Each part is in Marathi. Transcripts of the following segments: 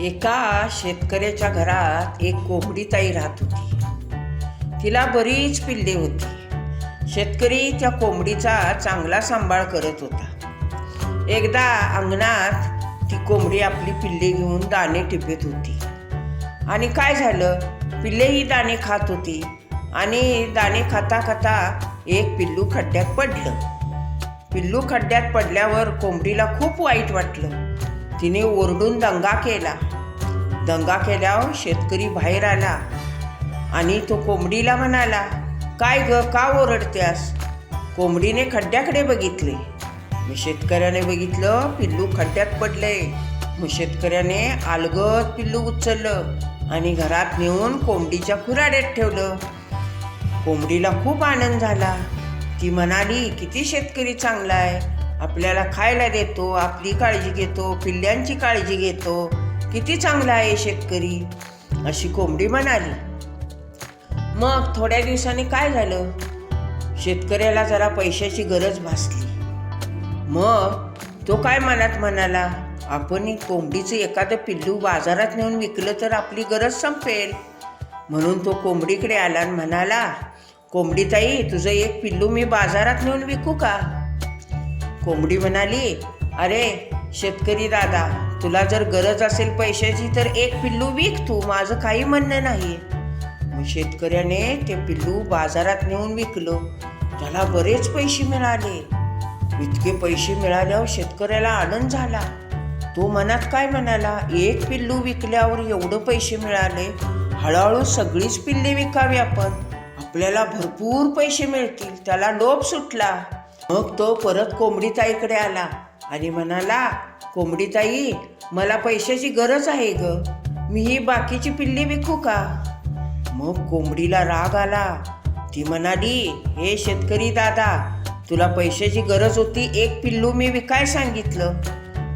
एका शेतकऱ्याच्या घरात एक कोंबडीताई राहत होती. तिला बरीच पिल्ले होती. शेतकरी त्या कोंबडीचा चांगला सांभाळ करत होता. एकदा अंगणात ती कोंबडी आपली पिल्ले घेऊन दाणे टिपत होती. आणि काय झालं? पिल्लेही दाणे खात होती आणि दाणे खाता खाता एक पिल्लू खड्ड्यात पडलं. पिल्लू खड्ड्यात पडल्यावर कोंबडीला खूप वाईट वाटलं. तिने ओरडून दंगा केला. दंगा केल्यावर शेतकरी बाहेर आला आणि तो कोंबडीला म्हणाला काय ग का ओरडत्यास? कोंबडीने खड्ड्याकडे बघितले. मग शेतकऱ्याने बघितलं पिल्लू खड्ड्यात पडले. मग शेतकऱ्याने अलगद पिल्लू उचललं आणि घरात नेऊन कोंबडीच्या खुराड्यात ठेवलं. कोंबडीला खूप आनंद झाला. ती म्हणाली किती शेतकरी चांगला आहे. आपल्याला खायला देतो आपली काळजी घेतो पिल्ल्यांची काळजी घेतो. किती चांगला आहे शेतकरी अशी कोंबडी म्हणाली. मग थोड्या दिवसांनी काय झालं? शेतकऱ्याला जरा पैशाची गरज भासली. मग तो काय मनात म्हणाला? आपण कोंबडीचं एखादं पिल्लू बाजारात नेऊन विकलं तर आपली गरज संपेल. म्हणून तो कोंबडीकडे आला आणि म्हणाला कोंबडी ताई तुझं एक पिल्लू मी बाजारात नेऊन विकू का? कोंबडी म्हणाली अरे शेतकरी दादा तुला जर गरज असेल पैशाची तर एक पिल्लू विक तू. माझं काही म्हणणं नाही मग शेतकऱ्याने ते पिल्लू बाजारात नेऊन विकलं. त्याला बरेच पैसे मिळाले. इतके पैसे मिळाल्यावर शेतकऱ्याला आनंद झाला. तो मनात काय म्हणाला? एक पिल्लू विकल्यावर एवढं पैसे मिळाले. हळूहळू सगळीच पिल्ले विकावी आपण. आपल्याला भरपूर पैसे मिळतील. त्याला लोभ सुटला. मग तो परत कोंबडीताईकडे आला आणि म्हणाला कोंबडीताई मला पैशाची गरज आहे ग. मी ही बाकीची पिल्ली विकू का? मग कोंबडीला राग आला. ती म्हणाली हे शेतकरी दादा तुला पैशाची गरज होती एक पिल्लू मी विकाय सांगितलं.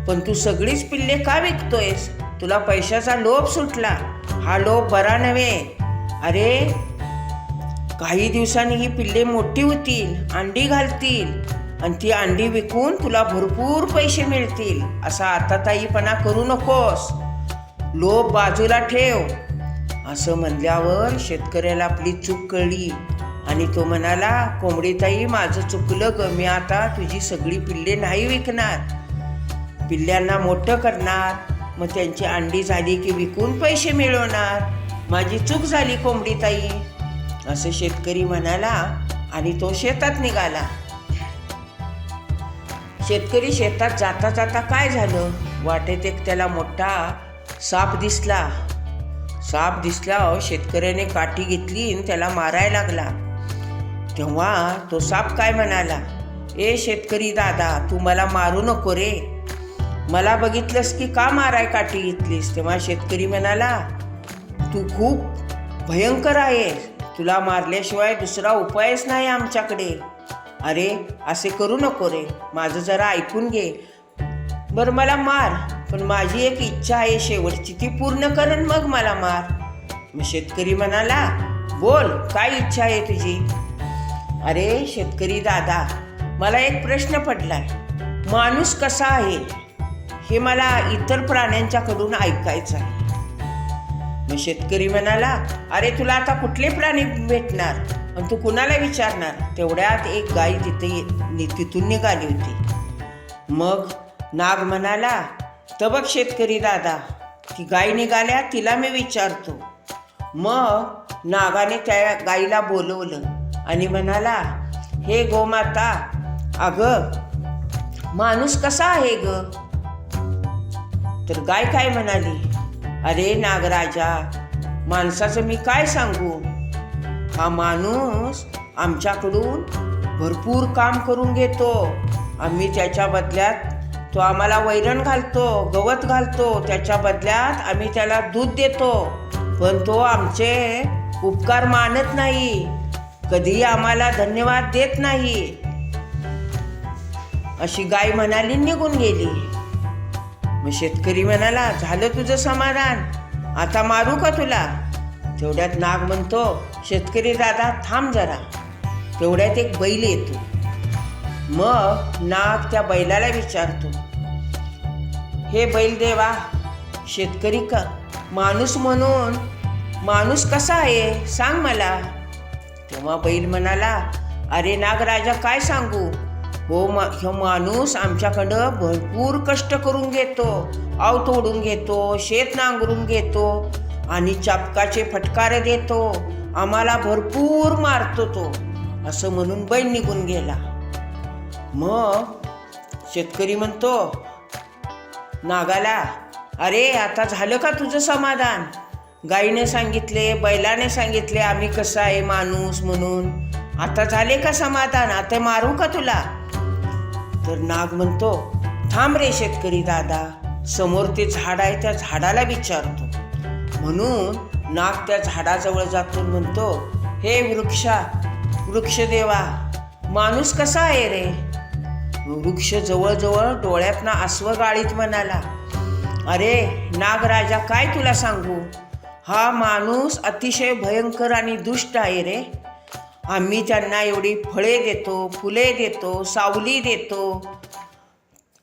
पण तू सगळीच पिल्ले का विकतोयस? तुला पैशाचा लोभ सुटला. हा लोभ बरा नव्हे. अरे काही दिवसांनी ही पिल्ले मोठी होतील अंडी घालतील. आणि ती अंडी विकून तुला भरपूर पैसे मिळतील. असा आता ताईपणा करू नकोस. लोभ बाजूला ठेव. असं म्हणल्यावर शेतकऱ्याला आपली चूक कळली आणि तो म्हणाला कोंबडीताई माझं चुकलं ग. मी आता तुझी सगळी पिल्ले नाही विकणार. पिल्ल्यांना मोठं करणार. मग त्यांची अंडी झाली की विकून पैसे मिळवणार. माझी चूक झाली कोंबडीताई. असं शेतकरी म्हणाला आणि तो शेतात निघाला. शेतकरी शेतात जाता जाता काय झालं? वाटेत एक त्याला मोठा साप दिसला. साप दिसला शेतकऱ्याने काठी घेतली आणि त्याला मारायला लागला. तेव्हा तो साप काय म्हणाला? ए शेतकरी दादा तू मला मारू नको रे. मला बघितलंस की का माराय काठी घेतलीस? तेव्हा शेतकरी म्हणाला तू खूप भयंकर आहेस. तुला मारल्याशिवाय दुसरा उपायच नाही आमच्याकडे. अरे असे करू नको रे. माझं जरा ऐकून घे. बरं मला मार. पण माझी एक इच्छा आहे शेवटची ती पूर्ण करण मग मला मार. मग शेतकरी म्हणाला बोल काय इच्छा आहे तुझी? अरे शेतकरी दादा मला एक प्रश्न पडलाय. माणूस कसा आहे? हे मला इतर प्राण्यांच्याकडून ऐकायचं आहे. मग शेतकरी म्हणाला अरे तुला आता कुठले प्राणी भेटणार? आणि तू कुणाला विचारणार? तेवढ्यात एक गाय तिथे नि- तिथून निघाली होती. मग नाग म्हणाला तबक शेतकरी दादा ती गाय निघाल्या तिला मी विचारतो. मग नागाने त्या गाईला बोलवलं आणि म्हणाला हे गोमाता अगं माणूस कसा आहे ग? तर गाय काय म्हणाली अरे नागराजा माणसाचं मी काय सांगू? हा माणूस आमच्याकडून भरपूर काम करून घेतो. आम्ही त्याच्या बदल्यात तो आम्हाला वैरण घालतो गवत घालतो. त्याच्या बदल्यात आम्ही त्याला दूध देतो. पण तो आमचे उपकार मानत नाही. कधीही आम्हाला धन्यवाद देत नाही. अशी गाय म्हणाली निघून गेली. मग शेतकरी म्हणाला झालं तुझं समाधान. आता मारू का तुला? तेवढ्यात नाग म्हणतो शेतकरी दादा थांब जरा. तेवढ्यात एक बैल येतो. मग नाग त्या बैलाला विचारतो हे बैल देवा शेतकरी का माणूस म्हणून माणूस कसा आहे? सांग मला. तेव्हा बैल म्हणाला अरे नागराजा काय सांगू? हो मा ह्यो माणूस आमच्याकडं भरपूर कष्ट करून घेतो. आव तोडून घेतो शेत नांगरून घेतो आणि चापकाचे फटकारे देतो. आम्हाला भरपूर मारतो तो. असं म्हणून बैल निघून गेला. मग शेतकरी म्हणतो नागाला अरे आता झालं का तुझं समाधान? गाईने सांगितले बैलाने सांगितले आम्ही कसं आहे माणूस म्हणून. आता झाले का समाधान? आता मारू का तुला? तर नाग म्हणतो थांब रे शेतकरी दादा समोर ते झाड आहे त्या झाडाला विचारतो. म्हणून नाग त्या झाडाजवळ जातो म्हणतो हे वृक्षा वृक्षदेवा माणूस कसा आहे रे? वृक्ष जवळजवळ डोळ्यातनं अस्व गाळीत म्हणाला अरे नागराजा काय तुला सांगू? हा माणूस अतिशय भयंकर आणि दुष्ट आहे रे. आम्ही त्यांना एवढी फळे देतो फुले देतो सावली देतो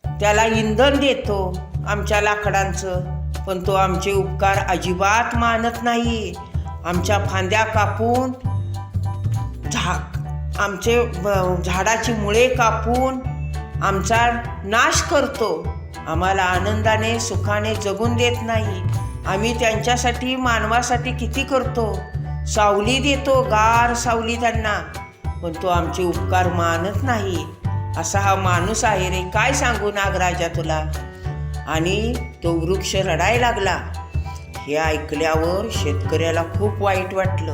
त्याला इंधन देतो आमच्या लाकडांचं. पण तो आमचे उपकार अजिबात मानत नाही आमच्या फांद्या कापून झा आमचे झाडाची मुळे कापून आमचा नाश करतो. आम्हाला आनंदाने सुखाने जगून देत नाही. आम्ही त्यांच्यासाठी मानवासाठी किती करतो? सावली देतो गार सावली त्यांना. पण तो आमचे उपकार मानत नाही. असा हा माणूस आहे रे. काय सांगू नागराजा तुला? आणि तो वृक्ष रडायला लागला. हे ऐकल्यावर शेतकऱ्याला खूप वाईट वाटलं.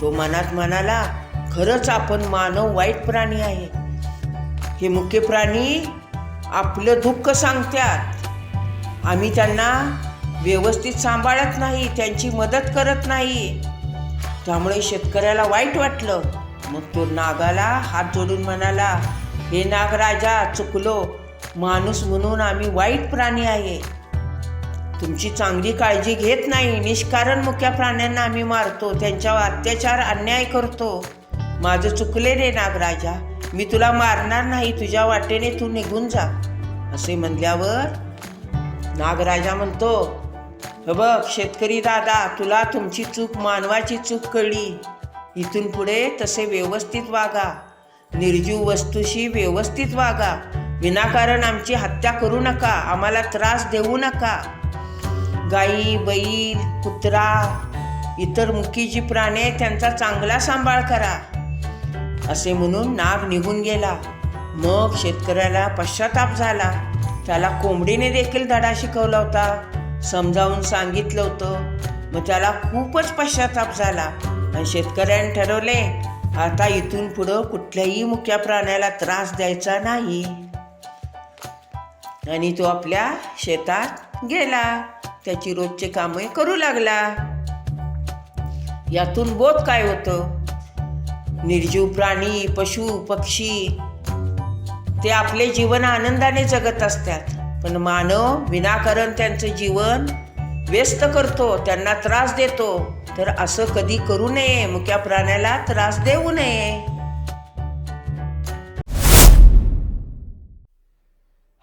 तो मनात म्हणाला खरंच आपण मानव वाईट प्राणी आहे. हे मुख्य प्राणी आपलं दुःख सांगतात. आम्ही त्यांना व्यवस्थित सांभाळत नाही त्यांची मदत करत नाही. त्यामुळे शेतकऱ्याला वाईट वाटलं. मग तो नागाला हात जोडून म्हणाला हे नागराजा चुकलो. माणूस म्हणून आम्ही वाईट प्राणी आहे. तुमची चांगली काळजी घेत नाही. निष्कारण मुक्या प्राण्यांना आम्ही मारतो. त्यांच्यावर अत्याचार अन्याय करतो. माझं चुकले रे नागराजा. मी तुला मारणार नाही. तुझ्या वाटेने तू निघून जा. असे म्हणल्यावर नागराजा म्हणतो "हे बघ शेतकरी दादा तुला तुमची चूक मानवाची चूक कळली. इथून पुढे तसे व्यवस्थित वागा. निर्जीव वस्तूशी व्यवस्थित वागा. विनाकारण आमची हत्या करू नका आम्हाला त्रास देऊ नका. गाई बैल कुत्रा इतर मुखी जी प्राणी आहेत त्यांचा चांगला सांभाळ करा. असे म्हणून नाग निघून गेला. मग शेतकऱ्याला पश्चाताप झाला. त्याला कोंबडीने देखील धडा शिकवला होता. समजावून सांगितलं होतं. मग त्याला खूपच पश्चाताप झाला. आणि शेतकऱ्याने ठरवले आता इथून पुढं कुठल्याही मुख्या प्राण्याला त्रास द्यायचा नाही. आणि तो आपल्या शेतात गेला. त्याची रोजचे कामे करू लागला. यातून बोध काय होतं? निर्जीव प्राणी पशु पक्षी ते आपले जीवन आनंदाने जगत असतात. पण मानव विनाकारण त्यांचं जीवन व्यस्त करतो त्यांना त्रास देतो. तर असं कधी करू नये मुक्या प्राण्याला त्रास देऊ नये.